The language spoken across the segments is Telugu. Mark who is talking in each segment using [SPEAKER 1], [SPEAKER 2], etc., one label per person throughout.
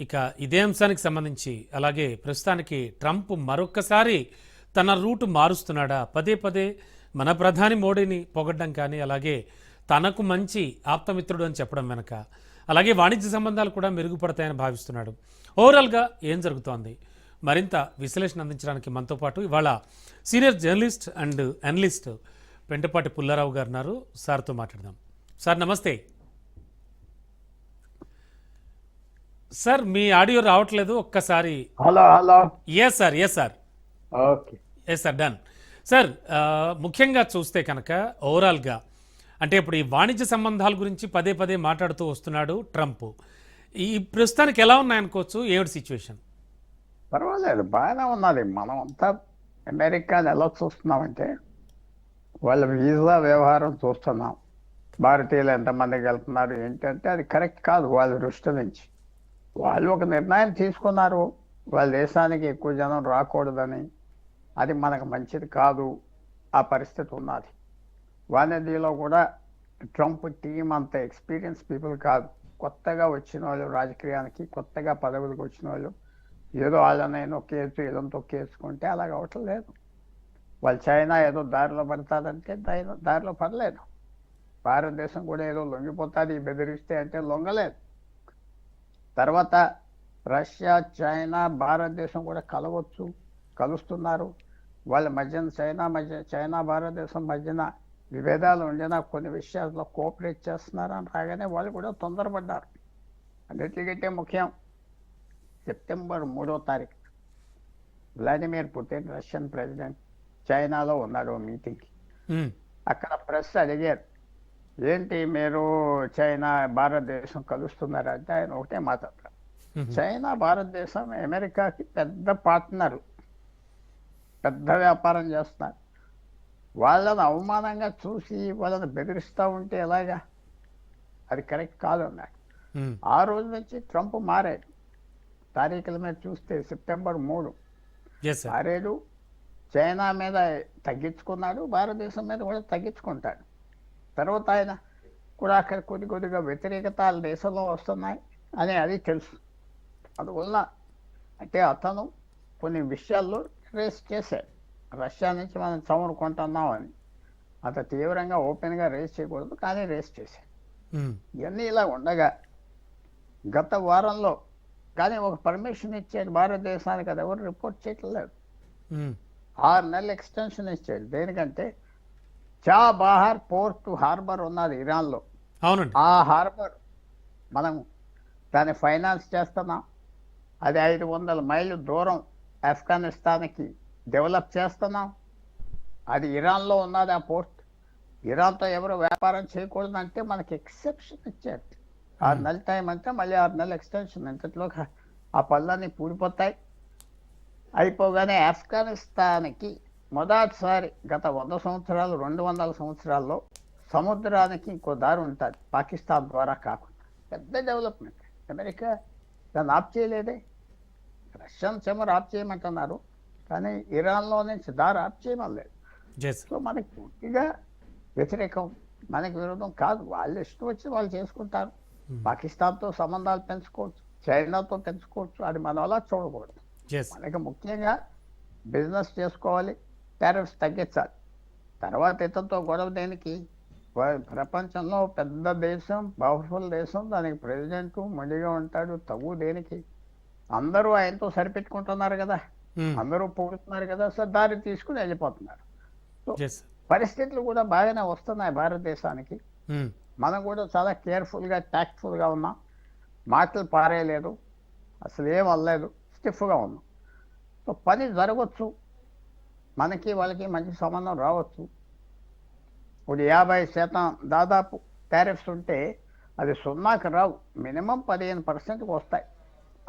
[SPEAKER 1] ఇక ఇదే అంశానికి సంబంధించి అలాగే ప్రస్తుతానికి ట్రంప్ మరొక్కసారి తన రూటు మారుస్తున్నాడా? పదే పదే మన ప్రధాని మోడీని పొగడ్డం కానీ అలాగే తనకు మంచి ఆప్తమిత్రుడు అని చెప్పడం వెనక. అలాగే వాణిజ్య సంబంధాలు కూడా మెరుగుపడతాయని భావిస్తున్నాడు. ఓవరాల్గా ఏం జరుగుతోంది? మరింత విశ్లేషణ అందించడానికి మనతో పాటు ఇవాళ senior journalist and analyst Pentapati Pullarao garu ఉన్నారు. సార్తో మాట్లాడదాం. సార్ నమస్తే. సార్ మీ ఆడియో రావట్లేదు ఒక్కసారి.
[SPEAKER 2] Hello hello.
[SPEAKER 1] Yes sir yes sir
[SPEAKER 2] okay.
[SPEAKER 1] Yes sir done sir ముఖ్యంగా చూస్తే కనుక ఓవరాల్గా అంటే ఇప్పుడు ఈ వాణిజ్య సంబంధాల గురించి పదే పదే మాట్లాడుతూ వస్తున్నాడు ట్రంప్. ఈ ప్రస్తుతానికి ఎలా ఉన్నాయనుకోవచ్చు ఏమిటి సిచ్యువేషన్
[SPEAKER 2] పర్వాలేదు బాగానే ఉన్నది. మనం అంతా అమెరికాని ఎలా చూస్తున్నామంటే వాళ్ళ వీసా వ్యవహారం చూస్తున్నాం. భారతీయులు ఎంతమందికి వెళ్తున్నారు ఏంటంటే అది కరెక్ట్ కాదు వాళ్ళ దృష్టి నుంచి. వాళ్ళు ఒక నిర్ణయం తీసుకున్నారు. వాళ్ళ దేశానికి ఎక్కువ జనం రాకూడదని. అది మనకు మంచిది కాదు. ఆ పరిస్థితి ఉన్నది. వాణిజ్యలో కూడా ట్రంప్ టీం అంత ఎక్స్పీరియన్స్ పీపుల్ కాదు. కొత్తగా వచ్చిన వాళ్ళు రాజకీయానికి కొత్తగా పదవులకు వచ్చిన వాళ్ళు ఏదో వాళ్ళని నొక్కేసి ఏదో కేసుకుంటే అలాగ అవటం లేదు. వాళ్ళు చైనా ఏదో దారిలో పడతారంటే దారిలో దారిలో పడలేదు. భారతదేశం కూడా ఏదో లొంగిపోతుంది బెదిరిస్తే అంటే లొంగలేదు. తర్వాత రష్యా చైనా భారతదేశం కూడా కలవచ్చు కలుస్తున్నారు. వాళ్ళ మధ్యన చైనా మధ్య చైనా భారతదేశం మధ్యన విభేదాలు ఉండినా కొన్ని విషయాల్లో కోఆపరేట్ చేస్తున్నారు అని రాగానే వాళ్ళు కూడా తొందరపడ్డారు. అన్నిటికంటే ముఖ్యం సెప్టెంబర్ మూడో తారీఖు వ్లాదిమిర్ పుతిన్ రష్యన్ ప్రెసిడెంట్ చైనాలో ఉన్నాడు మీటింగ్కి. అక్కడ ప్రెస్ అడిగారు ఏంటి మీరు చైనా భారతదేశం కలుస్తున్నారంటే ఆయన ఒకటే మాట్లాడతారు
[SPEAKER 1] మ్మ్.
[SPEAKER 2] చైనా భారతదేశం అమెరికాకి పెద్ద పార్ట్నర్ పెద్ద వ్యాపారం చేస్తున్నారు. వాళ్ళని అవమానంగా చూసి వాళ్ళని బెదిరిస్తూ ఉంటే ఎలాగా? అది కరెక్ట్ కాదు అన్నాడు.
[SPEAKER 1] మ్మ్.
[SPEAKER 2] ఆ రోజు నుంచి ట్రంప్ మారాడు. తారీఖుల మీద చూస్తే సెప్టెంబర్ మూడు. మారాడు. చైనా మీద తగ్గించుకున్నాడు. భారతదేశం మీద కూడా తగ్గించుకుంటాడు. తర్వాత ఆయన కూడా అక్కడ కొద్ది కొద్దిగా వ్యతిరేకత వాళ్ళ దేశంలో వస్తున్నాయి అని అది తెలుసు. అందువల్ల అంటే అతను కొన్ని విషయాల్లో రేస్ చేశాడు. రష్యా నుంచి మనం చమురు కొంటున్నాం అని. అంత తీవ్రంగా ఓపెన్గా రేస్ చేయకూడదు కానీ రేస్ చేశాడు. ఇవన్నీ ఇలా ఉండగా గత వారంలో కానీ ఒక పర్మిషన్ ఇచ్చాడు భారతదేశానికి అది ఎవరు రిపోర్ట్ చేయట్లేదు. ఆరు నెలల ఎక్స్టెన్షన్ ఇచ్చాడు. దేనికంటే చా బాహార్ పోర్ట్ హార్బర్ ఉన్నది ఇరాన్లో.
[SPEAKER 1] అవునండి.
[SPEAKER 2] ఆ హార్బర్ మనం దాన్ని ఫైనాన్స్ చేస్తున్నాం. అది ఐదు వందల మైళ్ళు దూరం ఆఫ్ఘనిస్తాన్కి డెవలప్ చేస్తున్నాం. అది ఇరాన్లో ఉన్నది ఆ పోర్ట్. ఇరాన్తో ఎవరు వ్యాపారం చేయకూడదంటే మనకి ఎక్సెప్షన్ ఇచ్చారు. ఆరు నెలల టైం అంటే మళ్ళీ ఆరు నెలల ఎక్స్టెన్షన్. ఇంతట్లో ఆ పళ్ళన్నీ పూడిపోతాయి అయిపోగానే ఆఫ్ఘనిస్తాన్కి మొదటిసారి గత వంద సంవత్సరాలు రెండు వందల సంవత్సరాల్లో సముద్రానికి ఇంకో దారి ఉంటుంది. పాకిస్తాన్ ద్వారా కాకుండా. పెద్ద డెవలప్మెంట్. అమెరికా దాన్ని ఆప్ చేయలేదే. రష్యన్ చెమర్ ఆప్ చేయమంటున్నారు. కానీ ఇరాన్లో నుంచి దారి ఆప్ చేయమలేదు సో మనకి పూర్తిగా వ్యతిరేకం. మనకి విరోధం కాదు. వాళ్ళు ఇష్టం వచ్చి వాళ్ళు చేసుకుంటారు. పాకిస్తాన్తో సంబంధాలు పెంచుకోవచ్చు. చైనాతో పెంచుకోవచ్చు. అది మనం అలా చూడకూడదు. మనకి ముఖ్యంగా బిజినెస్ చేసుకోవాలి. టారిఫ్స్ తగ్గించాలి. తర్వాత ఇతరుతో గొడవ దేనికి? ప్రపంచంలో పెద్ద దేశం పవర్ఫుల్ దేశం దానికి ప్రెసిడెంట్ మొండిగా ఉంటాడు. తగు దేనికి? అందరూ ఆయనతో సరిపెట్టుకుంటున్నారు కదా. అందరూ పొగుడుతున్నారు కదా. సో దారి తీసుకుని వెళ్ళిపోతున్నారు. పరిస్థితులు కూడా బాగానే వస్తున్నాయి భారతదేశానికి. మనం కూడా చాలా కేర్ఫుల్గా ట్యాక్ట్ఫుల్గా ఉన్నాం. మాటలు పారేయలేదు. అసలు ఏం అవ్వలేదు స్టిఫ్గా ఉన్నాం. సో పని జరగవచ్చు మనకి వాళ్ళకి మంచి సంబంధం రావచ్చు. ఇప్పుడు యాభై శాతం దాదాపు టారిఫ్స్ ఉంటే అది సున్నాకి రావు. మినిమం పదిహేను పర్సెంట్కి వస్తాయి.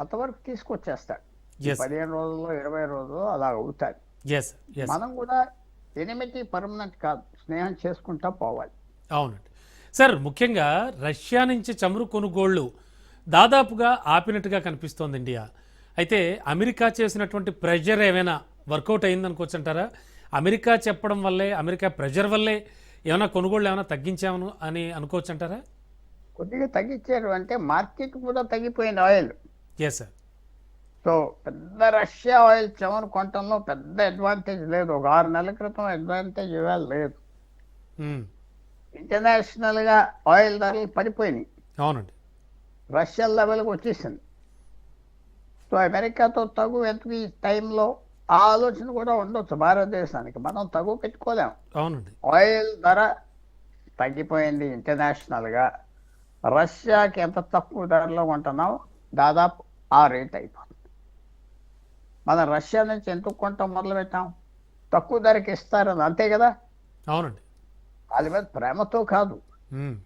[SPEAKER 2] అంతవరకు తీసుకొచ్చేస్తాడు. పదిహేను రోజుల్లో ఇరవై రోజుల్లో అలా అవుతాయి. మనం కూడా ఎనిమిది పర్మనెంట్ కాదు. స్నేహం చేసుకుంటా పోవాలి.
[SPEAKER 1] అవునండి. సార్ ముఖ్యంగా రష్యా నుంచి చమురు కొనుగోళ్ళు దాదాపుగా ఆపినట్టుగా కనిపిస్తోంది ఇండియా. అయితే అమెరికా చేసినటువంటి ప్రెషర్ ఏమైనా వర్కౌట్ అయిందనుకోవచ్చు అంటారా అమెరికా చెప్పడం వల్లే అమెరికా ప్రెషర్ వల్లే ఏమైనా కొనుగోళ్ళు ఏమైనా తగ్గించామను అని అనుకోవచ్చు అంటారా
[SPEAKER 2] కొద్దిగా తగ్గించారు. అంటే మార్కెట్ కూడా తగ్గిపోయింది ఆయిల్.
[SPEAKER 1] ఎస్ సార్
[SPEAKER 2] సో పెద్ద రష్యా ఆయిల్ చవన్ కొనటంలో పెద్ద అడ్వాంటేజ్ లేదు. ఒక ఆరు నెలల క్రితం అడ్వాంటేజ్ ఇవాళ లేదు. ఇంటర్నేషనల్గా ఆయిల్ ధరలు పడిపోయినాయి.
[SPEAKER 1] అవునండి.
[SPEAKER 2] రష్యా లెవెల్కి వచ్చేసింది. సో అమెరికాతో తగు ఎంత ఈ టైంలో ఆ ఆలోచన కూడా ఉండొచ్చు భారతదేశానికి. మనం తగు పెట్టుకోలేం.
[SPEAKER 1] అవునండి.
[SPEAKER 2] ఆయిల్ ధర తగ్గిపోయింది ఇంటర్నేషనల్గా. రష్యాకి ఎంత తక్కువ ధరలో కొంటున్నాం దాదాపు ఆ రేట్ అయిపోతుంది. మనం రష్యా నుంచి ఎందుకు కొంటాం మొదలు పెట్టాం తక్కువ ధరకి ఇస్తారని అంతే కదా?
[SPEAKER 1] అవునండి.
[SPEAKER 2] వాళ్ళ మీద ప్రేమతో కాదు.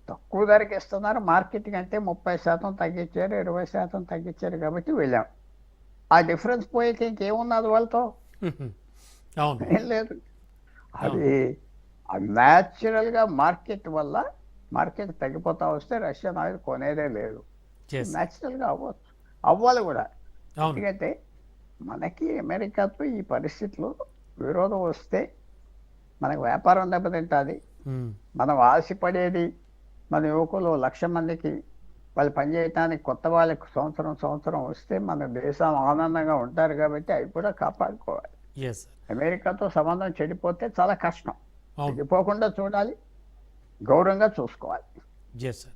[SPEAKER 2] తక్కువ ధరకి ఇస్తున్నారు మార్కెటింగ్ అంటే ముప్పై శాతం తగ్గించారు ఇరవై శాతం తగ్గించారు కాబట్టి వెళ్ళాం. ఆ డిఫరెన్స్ పోయాక ఇంకేమున్నది వాళ్ళతో? ఏం లేదు. అది న్యాచురల్గా మార్కెట్ వల్ల మార్కెట్ తగ్గిపోతా వస్తే రష్యన్ ఆయిల్ కొనేదే లేదు. న్యాచురల్గా అవ్వచ్చు. అవ్వాలి కూడా. ఎందుకంటే మనకి అమెరికాతో ఈ పరిస్థితిలో విరోధం వస్తే మనకు వ్యాపారం దెబ్బతింటుంది. మనం ఆశపడేది మన యువకులు లక్ష మందికి వాళ్ళు పనిచేయటానికి కొత్త వాళ్ళకి సంవత్సరం సంవత్సరం వస్తే మన దేశం ఆనందంగా ఉంటారు కాబట్టి అవి కూడా కాపాడుకోవాలి. అమెరికాతో సంబంధం చెడిపోతే చాలా కష్టం. చెడిపోకుండా చూడాలి గౌరవంగా చూసుకోవాలి.
[SPEAKER 1] సార్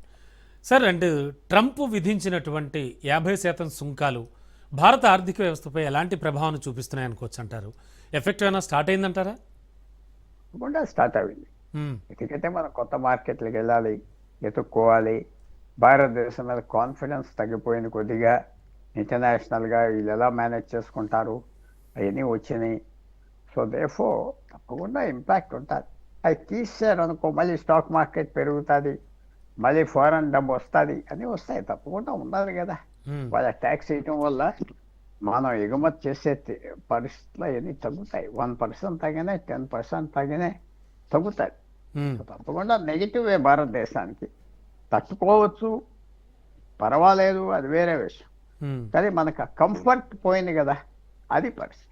[SPEAKER 1] సార్ అండ్ ట్రంప్ విధించినటువంటి యాభై శాతం సుంకాలు భారత ఆర్థిక వ్యవస్థపై ఎలాంటి ప్రభావం చూపిస్తున్నాయి అనుకోవచ్చు అంటారు? ఎఫెక్ట్ ఏమైనా స్టార్ట్ అయిందంటారా?
[SPEAKER 2] తప్పకుండా స్టార్ట్ అయింది.
[SPEAKER 1] ఉమ్,
[SPEAKER 2] ఎందుకంటే మనం కొత్త మార్కెట్లకు వెళ్ళాలి ఎత్తుక్కోవాలి భారతదేశం మీద కాన్ఫిడెన్స్ తగ్గిపోయింది కొద్దిగా. ఇంటర్నేషనల్గా వీళ్ళు ఎలా మేనేజ్ చేసుకుంటారు? అవన్నీ వచ్చినాయి. సో దేఫో తప్పకుండా ఇంపాక్ట్ ఉంటుంది. అది తీసారు అనుకో మళ్ళీ స్టాక్ మార్కెట్ పెరుగుతుంది మళ్ళీ ఫారెన్ డబ్బు వస్తుంది అని వస్తాయి. తప్పకుండా ఉండాలి కదా. వాళ్ళ ట్యాక్స్ వేయటం వల్ల మనం ఎగుమతి చేసే పరిస్థితులు అవన్నీ తగ్గుతాయి. వన్ పర్సెంట్ తగ్గినా టెన్ పర్సెంట్ తగ్గినా తగ్గుతాయి. తప్పకుండా నెగిటివే భారతదేశానికి. తట్టుకోవచ్చు పర్వాలేదు అది వేరే విషయం. కానీ మనకు కంఫర్ట్ పోయింది కదా అది పరిస్థితి.